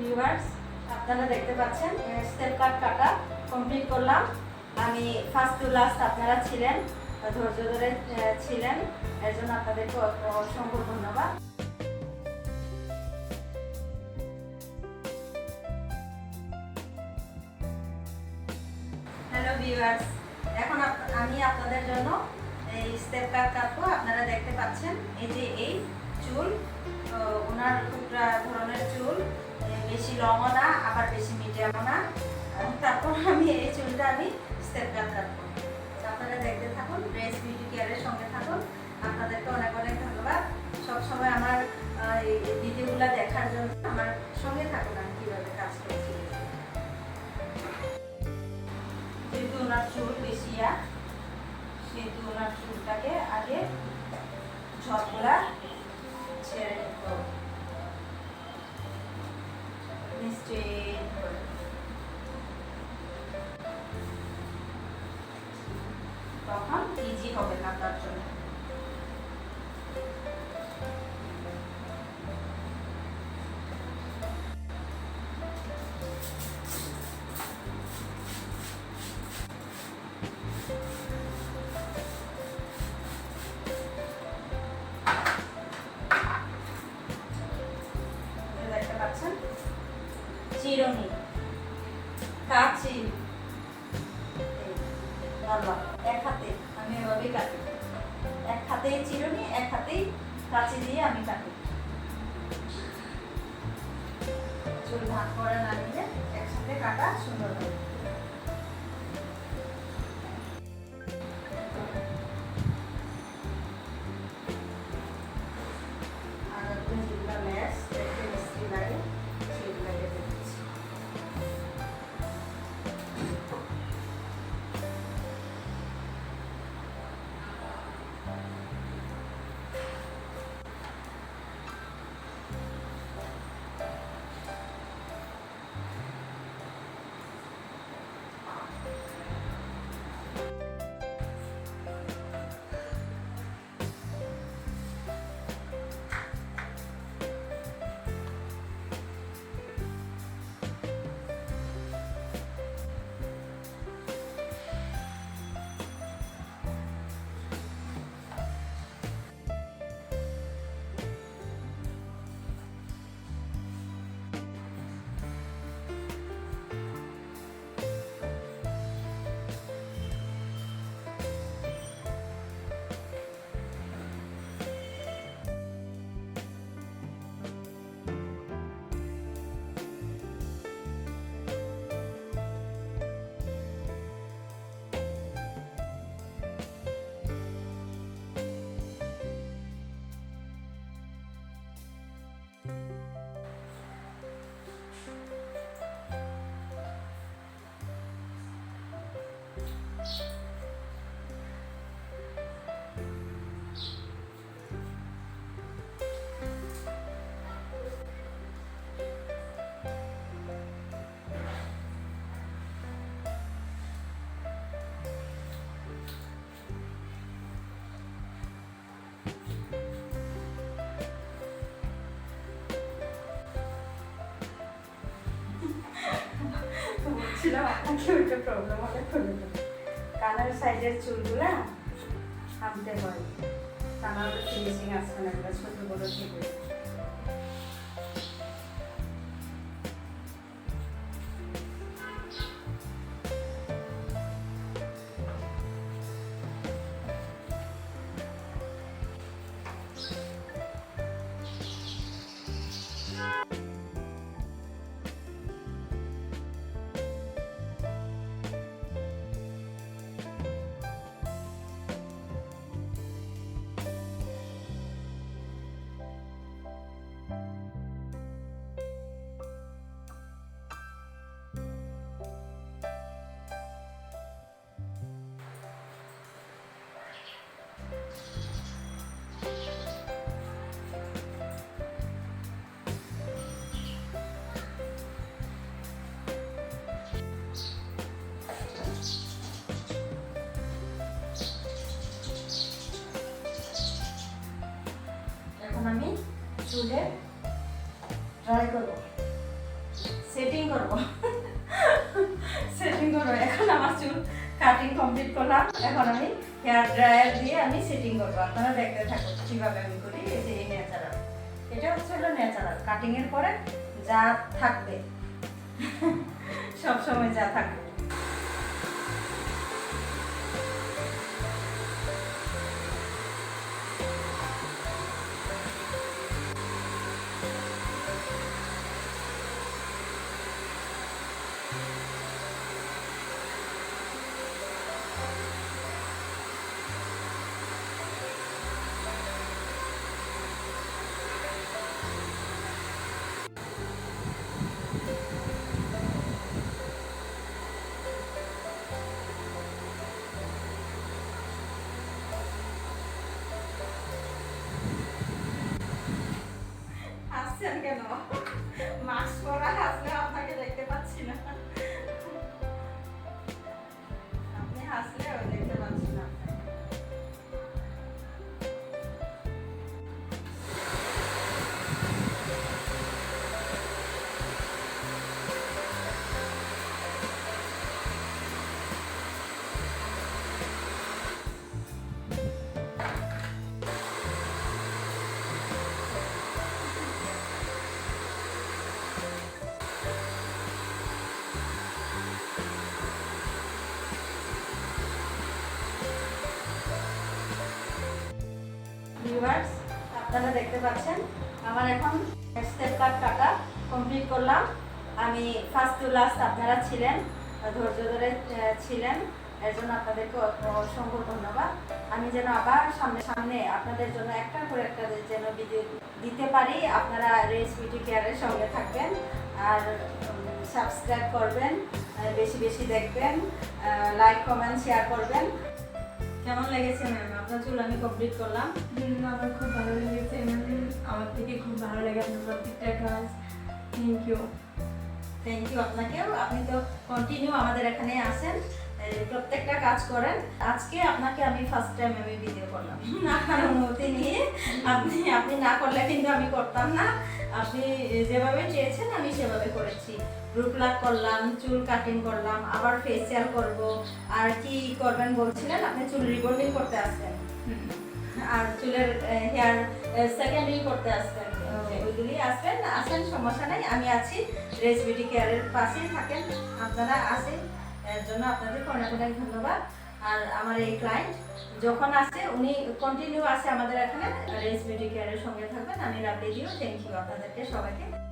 Viewers আপনারা দেখতে পাচ্ছেন স্টেপ কাট কাটা কমপ্লিট করলাম। আমি ফার্স্ট টু লাস্ট আপনারা ছিলেন ধৈর্য ধরে ছিলেন। এর জন্য আপনাদেরকে অসংখ্য ধন্যবাদ। হ্যালো ভিউয়ার্স এখন আমি আপনাদের জন্য এই স্টেপ কাট কাটবো। আপনারা দেখতে পাচ্ছেন, এই যে এই চুল ওনার টুকরা ধরনের চুল লংও না আবার বেশি মিডিয়ামও না। তারপর আমি এই চুলটা আমি স্টেপ কাট তো আপনারা দেখতে থাকুন ড্রেস বিউটি কেয়ারের সঙ্গে থাকুন। আপনাদেরকে অনেক অনেক ধন্যবাদ। সবসময় আমার ভিডিওগুলো দেখার জন্য আমার সঙ্গে থাকুন আমি কীভাবে কাজ করছি। যেহেতু ওনার চুল বেশি ইয়া, সেহেতু ওনার চুলটাকে আগে ঝড়গুলা ছেড়ে নিত নিশ্চয়ই করে। চিরুনি। কাচি এক হাতে আমি এভাবেই কাটি। এক হাতেই চিরুনি, এক হাতেই কাচি দিয়ে আমি কাটি। চুল ভাগ করে না নিলে একসাথে কাটা সুন্দর হবে। বলছিলাম আপনাকে ওইটা প্রবলেম হলে করে দেবো কানের চুলগুলো থামতে হয়। তা নাহলে ফিনিশিং আসবে না, একটা ছোটো বড়ো থেকে এখন আমি চুলে ড্রাই করব। করব সেটিং করব। এখন আমার চুল কাটিং কমপ্লিট করলাম। এখন আমি হেয়ার ড্রায়ার দিয়ে আমি সেটিং করব। আপনারা দেখতে থাকুন কীভাবে আমি করি এই যে এই ন্যাচারাল এটা হচ্ছে হলো ন্যাচারাল কাটিং এর পরে যা থাকবে। সব সময় যা থাকবে। ভিউয়ার্স আপনারা দেখতে পাচ্ছেন, আমার এখন স্টেপ কাট কাটা কমপ্লিট করলাম। আমি ফার্স্ট টু লাস্ট আপনারা ছিলেন, ধৈর্য ধরে ছিলেন। এর জন্য আপনাদেরকে অসংখ্য ধন্যবাদ। আমি যেন আবার সামনে সামনে আপনাদের জন্য একটা করে একটা যেন ভিডিও দিতে পারি, আপনারা রেস বিউটি কেয়ারের সঙ্গে থাকবেন আর সাবস্ক্রাইব করবেন বেশি বেশি দেখবেন লাইক কমেন্ট শেয়ার করবেন। কেমন লেগেছে ম্যাম আপনার চুল আমি কমপ্লিট করলাম। আমার খুব ভালো লেগেছে ম্যাম আমার থেকে খুব ভালো লাগে আপনার প্রত্যেকটা কাজ। থ্যাংক ইউ থ্যাংক ইউ আপনাকেও। আপনি তো কন্টিনিউ আমাদের এখানে আসেন প্রত্যেকটা কাজ করেন। আজকে আপনাকে আমি ফার্স্ট টাইম আমি ভিডিও করলাম। আপনার অনুমতি নিয়ে আপনি আপনি না করলে কিন্তু আমি করতাম না। আপনি যেভাবে চেয়েছেন আমি সেভাবে করেছি। রুট লাক করলাম চুল কাটিং করলাম আবার ফেসিয়াল করব। আর কি করবেন বলছিলেন? আপনি চুল রিবন্ডিং করতে আসবেন। আর চুলের হেয়ার সেকেন্ডারি করতে আসবেন। ওইগুলি আসবেন আসেন সমস্যা নাই। আমি আছি। রেস বিউটি কেয়ারের পাশেই থাকেন। আপনারা আসেন। এর জন্য আপনাদেরকে অনেক অনেক ধন্যবাদ। আর আমার এই ক্লায়েন্ট যখন আসে, উনি কন্টিনিউ আসে আমাদের এখানে। রেস বিউটি কেয়ারের সঙ্গে থাকবেন। আমি রাবলি দিও। থ্যাংক ইউ আপনাদেরকে, সবাইকে।